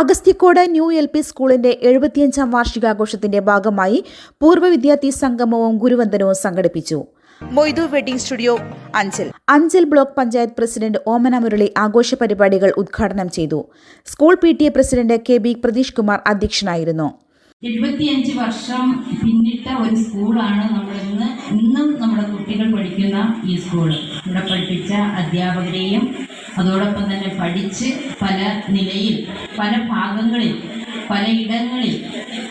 Agasthikode new L P സ്കൂളിന്റെ എഴുപത്തിയഞ്ചാം വാർഷികാഘോഷത്തിന്റെ ഭാഗമായി പൂർവ വിദ്യാർത്ഥി സംഗമവും ഗുരുവന്ദനവും സംഘടിപ്പിച്ചു. Moidu wedding studio Anchal. Anchal block panchayat president Omana Murali ആഘോഷ പരിപാടികൾ ഉദ്ഘാടനം ചെയ്തു. School P T A president K B Pratheesh Kumar അധ്യക്ഷനായിരുന്നു. എഴുപത്തിയഞ്ച് വർഷം പിന്നിട്ട ഒരു സ്കൂളാണ് നമ്മൾ ഇന്ന്. ഇന്നും നമ്മുടെ കുട്ടികൾ പഠിക്കുന്ന ഈ സ്കൂൾ ഇവിടെ പഠിപ്പിച്ച അധ്യാപകരെയും അതോടൊപ്പം തന്നെ പഠിച്ച് പല നിലയിൽ പല ഭാഗങ്ങളിൽ പലയിടങ്ങളിൽ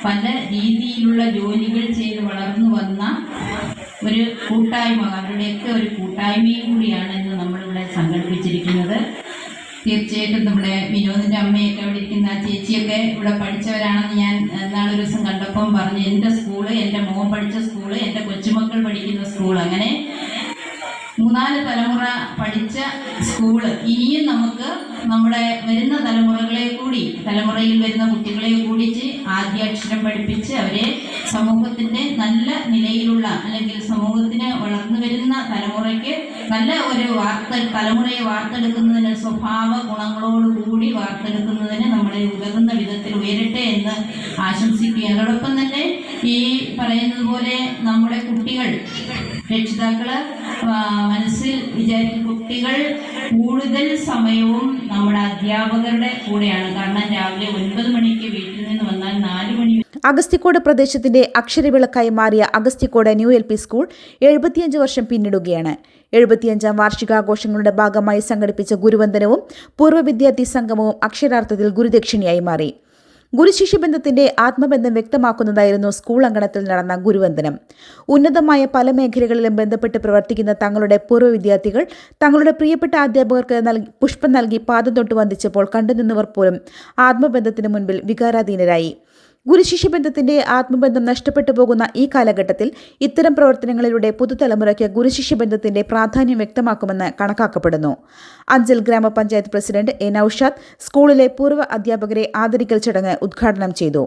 പല രീതിയിലുള്ള ജോലികൾ ചെയ്ത് വളർന്നു വന്ന ഒരു കൂട്ടായ്മ അവരുടെയൊക്കെ ഒരു കൂട്ടായ്മയും കൂടിയാണ് ഇന്ന് നമ്മളിവിടെ സംഘടിപ്പിച്ചിരിക്കുന്നത്. തീർച്ചയായിട്ടും നമ്മുടെ വിനോദിന്റെ അമ്മയൊക്കെ ഇവിടെ ഇരിക്കുന്ന ചേച്ചിയൊക്കെ ഇവിടെ പഠിച്ചവരാണെന്ന് ഞാൻ നാളൊരു ദിവസം കണ്ടപ്പം പറഞ്ഞു എന്റെ സ്കൂൾ എന്റെ മോൻ പഠിച്ച സ്കൂൾ എന്റെ കൊച്ചുമക്കൾ പഠിക്കുന്ന സ്കൂൾ അങ്ങനെ മൂന്നാൽ തലമുറ പഠിച്ച സ്കൂൾ. ഇനിയും നമുക്ക് നമ്മുടെ വരുന്ന തലമുറകളെ കൂടി തലമുറയിൽ വരുന്ന കുട്ടികളെ കൂടിച്ച് ആദ്യാക്ഷരം പഠിപ്പിച്ച് അവരെ സമൂഹത്തിന്റെ നല്ല നിലയിലുള്ള അല്ലെങ്കിൽ സമൂഹത്തിന് വളർന്നു വരുന്ന തലമുറയ്ക്ക് നല്ല ഒരു വാർത്ത തലമുറയെ വാർത്തെടുക്കുന്നതിന് സ്വഭാവ ഗുണങ്ങളോട് കൂടി വാർത്തെടുക്കുന്നതിന് നമ്മളെ ഉതകുന്ന വിധത്തിൽ ഉയരട്ടെ എന്ന് ആശംസിക്കുക അതോടൊപ്പം തന്നെ ഈ പറയുന്നതുപോലെ നമ്മുടെ കുട്ടികൾ രക്ഷിതാക്കൾ മനസ്സിൽ വിചാരിക്കും കുട്ടികൾ കൂടുതൽ സമയവും നമ്മുടെ അധ്യാപകരുടെ കൂടെയാണ്. കാരണം രാവിലെ ഒൻപത് മണിക്ക് വീട്ടിൽ നിന്ന് വന്നാൽ നാല് അഗസ്തിക്കോട് പ്രദേശത്തിന്റെ അക്ഷരവിളക്കായി മാറിയ Agasthikode new L P school എഴുപത്തിയഞ്ച് വർഷം പിന്നിടുകയാണ്. എഴുപത്തിയഞ്ചാം വാർഷികാഘോഷങ്ങളുടെ ഭാഗമായി സംഘടിപ്പിച്ച ഗുരുവന്ദനവും പൂർവ വിദ്യാർത്ഥി സംഗമവും അക്ഷരാർത്ഥത്തിൽ ഗുരുദക്ഷിണയായി മാറി. ഗുരുശിഷ്യ ബന്ധത്തിന്റെ ആത്മബന്ധം വ്യക്തമാക്കുന്നതായിരുന്നു സ്കൂൾ അങ്കണത്തിൽ നടന്ന ഗുരുവന്ദനം. ഉന്നതമായ പല മേഖലകളിലും ബന്ധപ്പെട്ട് പ്രവർത്തിക്കുന്ന തങ്ങളുടെ പൂർവ വിദ്യാർത്ഥികൾ തങ്ങളുടെ പ്രിയപ്പെട്ട അധ്യാപകർക്ക് പുഷ്പം നൽകി പാദം തൊട്ട് വന്ദിച്ചപ്പോൾ കണ്ടുനിന്നവർ പോലും ആത്മബന്ധത്തിന് മുൻപിൽ വികാരാധീനരായി. ഗുരുശിഷ്യ ബന്ധത്തിന്റെ ആത്മബന്ധം നഷ്ടപ്പെട്ടു പോകുന്ന ഈ കാലഘട്ടത്തിൽ ഇത്തരം പ്രവർത്തനങ്ങളിലൂടെ പുതുതലമുറയ്ക്ക് ഗുരുശിഷ്യ ബന്ധത്തിന്റെ പ്രാധാന്യം വ്യക്തമാക്കുമെന്ന് കണക്കാക്കപ്പെടുന്നു. അഞ്ചൽ ഗ്രാമപഞ്ചായത്ത് പ്രസിഡന്റ് എ നൌഷാദ് സ്കൂളിലെ പൂർവ അധ്യാപകരെ ആദരിക്കൽ ചടങ്ങ് ഉദ്ഘാടനം ചെയ്തു.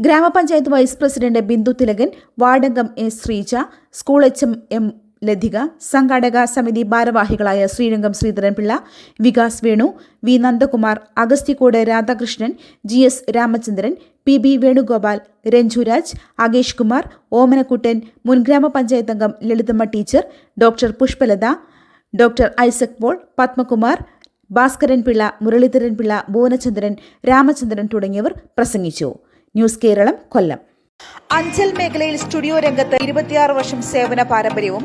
ഗ്രാമപഞ്ചായത്ത് vice president Bindu Thilakan വാർഡംഗം A Sreeja school H M M Lathika സംഘാടക സമിതി ഭാരവാഹികളായ Sreerangam Sreedharanpillai Vikas Venu V Nandakumar Agasthikode Radhakrishnan G S Ramachandran P B Venugopal Ranjuraj Akesh Kumar Omanakuttan മുൻ ഗ്രാമപഞ്ചായത്ത് അംഗം Lalithamma teacher doctor Pushpalatha doctor Isaac Paul Padmakumar Bhaskaran Pillai Muraleedharan Pillai Bhuvanachandran Ramachandran തുടങ്ങിയവർ പ്രസംഗിച്ചു. News Keralam കൊല്ലം. അഞ്ചൽ മേഖലയിൽ studio രംഗത്ത് ഇരുപത്തിയാറ് വർഷം സേവന പാരമ്പര്യവും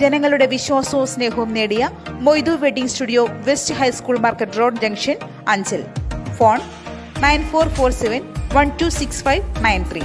ജനങ്ങളുടെ വിശ്വാസവും സ്നേഹവും നേടിയ Moidu wedding studio west high school market road junction Anchal. Phone nine four four seven one two six five nine three.